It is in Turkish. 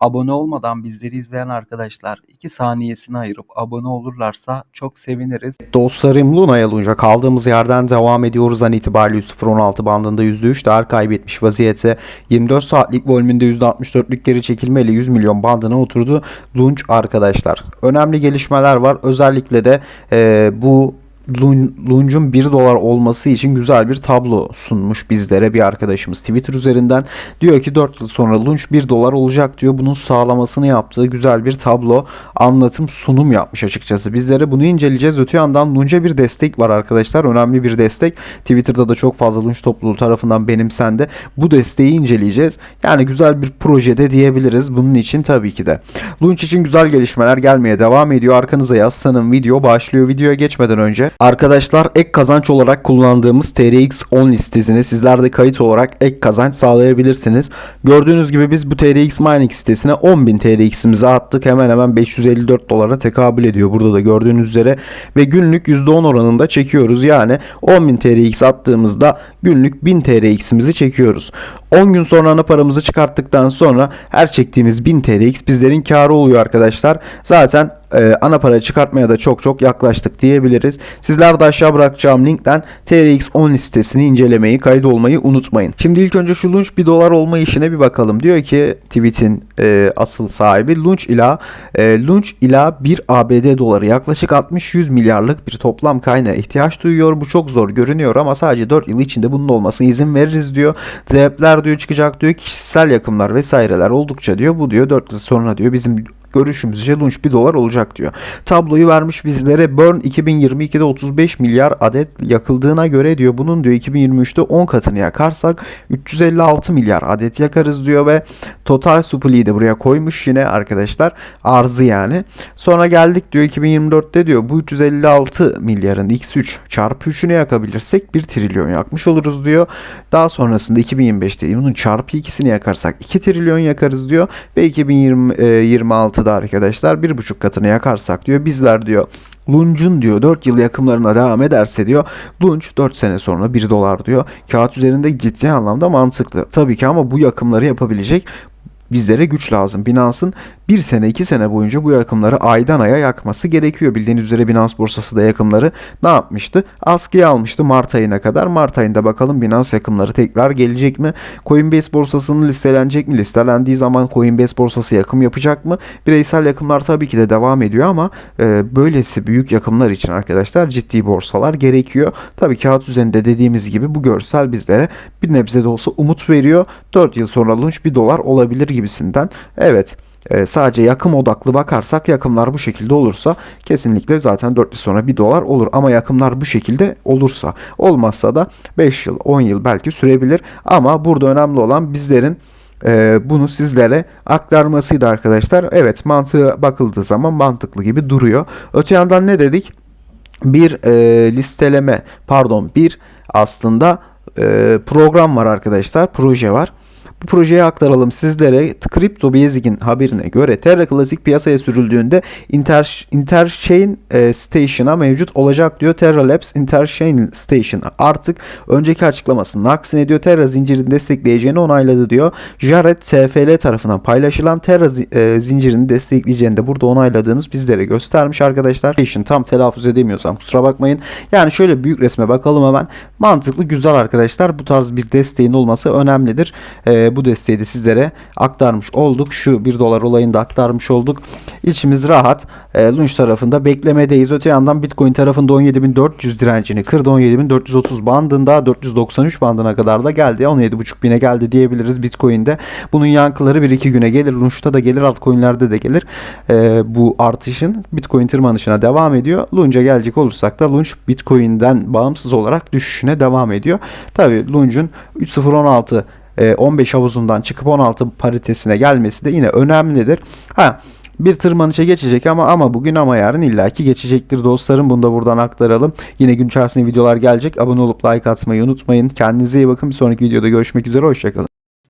Abone olmadan bizleri izleyen arkadaşlar 2 saniyesini ayırıp abone olurlarsa çok seviniriz. Dostlarım Luna'ya Lunca kaldığımız yerden devam ediyoruz. An itibariyle 0.16 bandında %3 değer kaybetmiş vaziyette. 24 saatlik volümünde %64'lük geri çekilmeyle 100 milyon bandına oturdu Lunch arkadaşlar. Önemli gelişmeler var. Özellikle de e, bu Lun- Lunch'un 1 dolar olması için güzel bir tablo sunmuş bizlere bir arkadaşımız Twitter üzerinden. Diyor ki 4 yıl sonra Lunch 1 dolar olacak diyor. Bunun sağlamasını yaptığı güzel bir tablo anlatım sunum yapmış açıkçası. Bizlere bunu inceleyeceğiz. Öte yandan Lunch'a bir destek var arkadaşlar. Önemli bir destek. Twitter'da da çok fazla Lunch topluluğu tarafından benimsendi. Bu desteği inceleyeceğiz. Yani güzel bir projede diyebiliriz bunun için tabii ki de. Lunch için güzel gelişmeler gelmeye devam ediyor. Arkanıza yaslanın video başlıyor. Videoya geçmeden önce arkadaşlar ek kazanç olarak kullandığımız TRX 10 listesine sizler de kayıt olarak ek kazanç sağlayabilirsiniz. Gördüğünüz gibi biz bu TRX Mining sitesine 10.000 TRX'imizi attık. Hemen hemen 554 dolara tekabül ediyor. Burada da gördüğünüz üzere ve günlük %10 oranında çekiyoruz. Yani 10.000 TRX attığımızda günlük 1000 TRX'imizi çekiyoruz. 10 gün sonra ana paramızı çıkarttıktan sonra her çektiğimiz 1000 TRX bizlerin karı oluyor arkadaşlar. Zaten e, ana para çıkartmaya da çok çok yaklaştık diyebiliriz. Sizler de aşağı bırakacağım linkten TRX 10 listesini incelemeyi, kaydolmayı unutmayın. Şimdi ilk önce şu Lunch 1 dolar olma işine bir bakalım. Diyor ki tweet'in e, asıl sahibi Lunch ila e, Lunch ila 1 ABD doları yaklaşık 60-100 milyarlık bir toplam kaynağa ihtiyaç duyuyor. Bu çok zor görünüyor ama sadece 4 yıl içinde bunun olmasına izin veririz diyor. Sebepler diyor çıkacak diyor. Kişisel yakımlar vesaireler oldukça diyor. Bu diyor 4 yıl sonra diyor bizim görüşümüzce lunch 1 dolar olacak diyor. Tabloyu vermiş bizlere Burn 2022'de 35 milyar adet yakıldığına göre diyor bunun diyor 2023'te 10 katını yakarsak 356 milyar adet yakarız diyor ve total supply'yi de buraya koymuş yine arkadaşlar arzı yani. Sonra geldik diyor 2024'te diyor bu 356 milyarın x3 çarpı 3'ünü yakabilirsek 1 trilyon yakmış oluruz diyor. Daha sonrasında 2025'te bunun çarpı 2'sini yakarsak 2 trilyon yakarız diyor ve 2026'da arkadaşlar 1,5 katını yakarsak diyor bizler diyor Lunch'un diyor 4 yıl yakımlarına devam ederse diyor Lunch 4 sene sonra 1 dolar diyor. Kağıt üzerinde ciddi anlamda mantıklı. Tabii ki ama bu yakımları yapabilecek bizlere güç lazım. Binance'ın 1 sene 2 sene boyunca bu yakımları aydan aya yakması gerekiyor. Bildiğiniz üzere Binance borsası da yakımları ne yapmıştı? Askıya almıştı Mart ayına kadar. Mart ayında bakalım Binance yakımları tekrar gelecek mi? Coinbase borsasının listelenecek mi? Listelendiği zaman Coinbase borsası yakım yapacak mı? Bireysel yakımlar tabii ki de devam ediyor ama e, böylesi büyük yakımlar için arkadaşlar ciddi borsalar gerekiyor. Tabii kağıt üzerinde dediğimiz gibi bu görsel bizlere bir nebze de olsa umut veriyor. 4 yıl sonra launch 1 dolar olabilir gibisinden. Evet e, sadece yakım odaklı bakarsak yakımlar bu şekilde olursa kesinlikle zaten 4 yıl sonra 1 dolar olur. Ama yakımlar bu şekilde olursa olmazsa da 5 yıl 10 yıl belki sürebilir. Ama burada önemli olan bizlerin e, bunu sizlere aktarmasıydı arkadaşlar. Evet mantığı bakıldığı zaman mantıklı gibi duruyor. Öte yandan ne dedik? Bir e, listeleme pardon bir aslında e, program var arkadaşlar. Proje var. Bu projeyi aktaralım sizlere. Crypto Basic'in haberine göre Terra Classic piyasaya sürüldüğünde Inter, Interchain e, Station'a mevcut olacak diyor. Terra Labs Interchain Station artık önceki açıklamasının aksine diyor Terra zincirini destekleyeceğini onayladı diyor. Jared TFL tarafından paylaşılan Terra e, zincirini destekleyeceğini de burada onayladığınız bizlere göstermiş arkadaşlar. Station tam telaffuz edemiyorsam kusura bakmayın. Yani şöyle büyük resme bakalım hemen. Mantıklı güzel arkadaşlar. Bu tarz bir desteğin olması önemlidir. E, bu desteği de sizlere aktarmış olduk. Şu 1 dolar olayını da aktarmış olduk. İçimiz rahat. E, Lunch tarafında beklemedeyiz. Öte yandan Bitcoin tarafında 17.400 direncini kırdı. 17.430 bandında 493 bandına kadar da geldi. 17.5 bine geldi diyebiliriz Bitcoin'de. Bunun yankıları 1-2 güne gelir. Lunch'ta da gelir. Altcoin'lerde de gelir. E, bu artışın Bitcoin tırmanışına devam ediyor. Lunch'a gelecek olursak da Lunch Bitcoin'den bağımsız olarak düşüşüne devam ediyor. Tabi Lunch'un 3.016 e, 15 havuzundan çıkıp 16 paritesine gelmesi de yine önemlidir. Ha bir tırmanışa geçecek ama ama bugün ama yarın illaki geçecektir dostlarım. Bunu da buradan aktaralım. Yine gün içerisinde videolar gelecek. Abone olup like atmayı unutmayın. Kendinize iyi bakın. Bir sonraki videoda görüşmek üzere. Hoşçakalın.